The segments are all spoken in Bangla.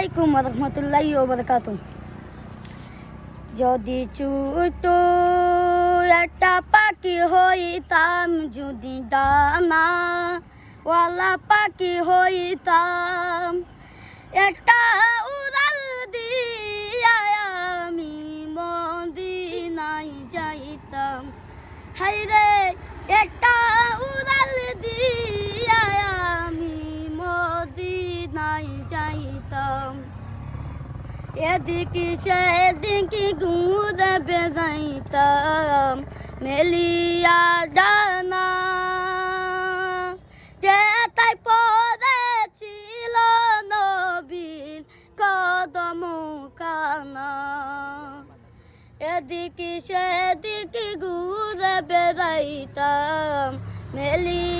আলাইকুম রহমতুল্লাহ বরকাত যদি ছোট একটা পাখি হইতাম, যদি ডানা ওয়ালা পাখি হইতাম, একটা উড়াল দিয়া আমি মদিনায় যাইতাম। হাইরে একটা এদিকে সেদিকে ঘুরে বেড়াইতাম, মেলিয়া ডানা। যে তাই পড়েছিল নবীর কদম কানা এদিকে সেদিকে ঘুরে বেড়াইতাম, মেলিয়া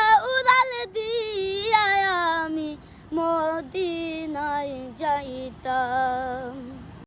যাইতাম